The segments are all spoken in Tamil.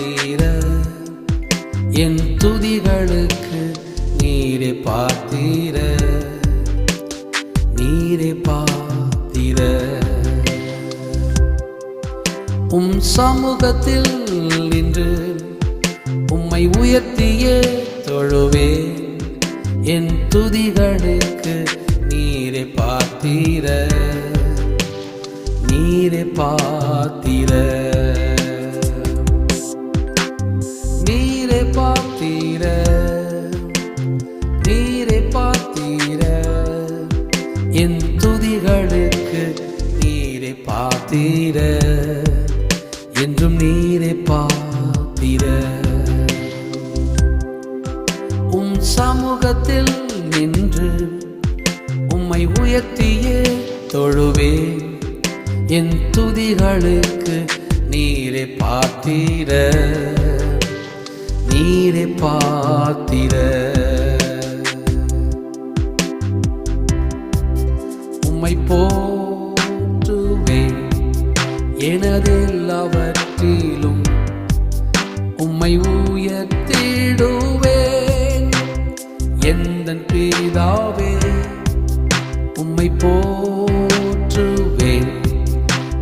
பார்த்தீர என் துதிகளுக்கு நீரே பார்த்தீர. நீரே பார்த்தீர. உம் சமூகத்தில் நின்று உம்மை உயர்த்தியே தொழுவே. என் துதிகளுக்கு நீரே பார்த்தீர. நீரே பார்த்தீர. தீர என் துதிகளுக்கு நீரை பார்த்தீர என்றும் நீரை பார்த்தீர. உம் சமூகத்தில் நின்று உம்மை உயர்த்தியே தொழுவே என் துதிகளுக்கு நீரை பார்த்தீர நீரை பார்த்தீர. உம்மை உயர்த்திடுவேன். எந்த பிரிதாவே உம்மை போற்றுவேன்.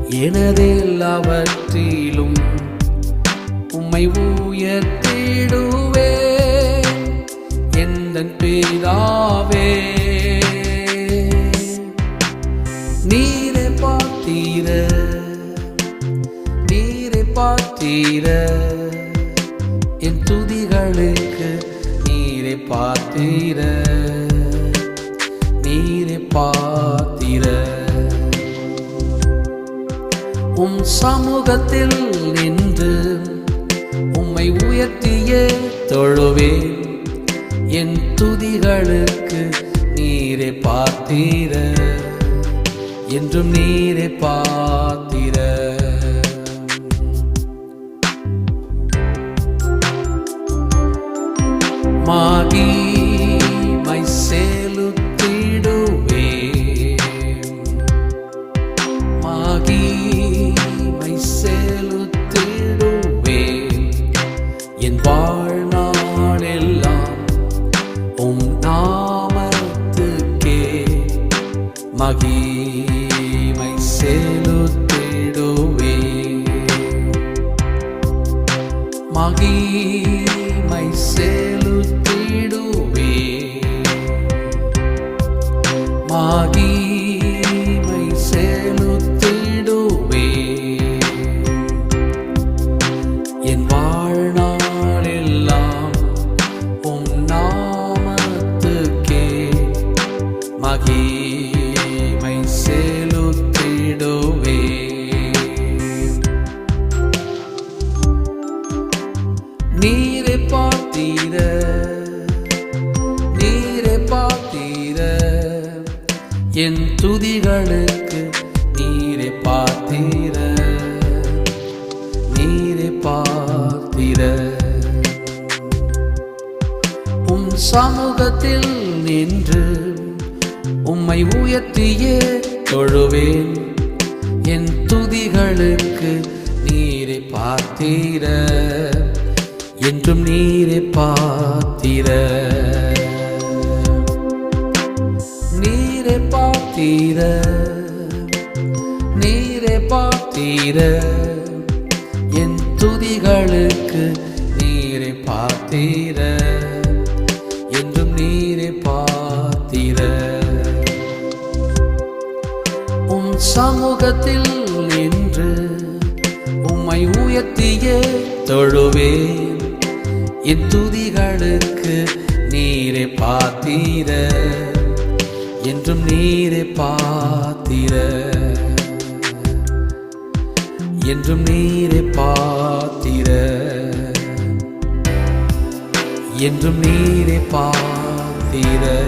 எனதெல்லாவற்றிலும் உம்மை உயர்த்திடுவேன். எந்த பிரிதாவே நீரை பார்த்தீர நீரை பார்த்தீர. என் துதிகளுக்கு நீரை பார்த்தீர நீரை பார்த்தீர உம் சமூகத்தில் நின்று உம்மை உயர்த்திய தொழுவேன் என் துதிகளுக்கு நீரை பார்த்தீர என்றும் நீரை பார்த்தீர வாழ்நாளெல்லாம் உம் நாமத்துக்கே மகிமை செலுத்திடுவே மகிமை செலுத்திடுவே மகிமை நீரே பார்த்தீர. என் துதிகளுக்கு நீரே பார்த்தீர. நீரே பார்த்தீர. உம் சமூகத்தில் நின்று உம்மை உயர்த்தியே தொழுவேன். என் துதிகளுக்கு நீரை பார்த்தீர. என்றும் நீரை பார்த்தீர. பார்த்தீர? நீரே பார்த்தீர? என் துதிகளுக்கு நீரை பார்த்தீர? என்றும் நீரை பார்த்தீர? உம் சமூகத்தில் நின்று உம்மை உயர்த்தியே தொழுவேன். என் துதிகளுக்கு நீரை பார்த்தீர? என்றும் நீரே பாத்திர. என்றும் நீரே பாத்திர. என்றும் நீரே பாத்திர.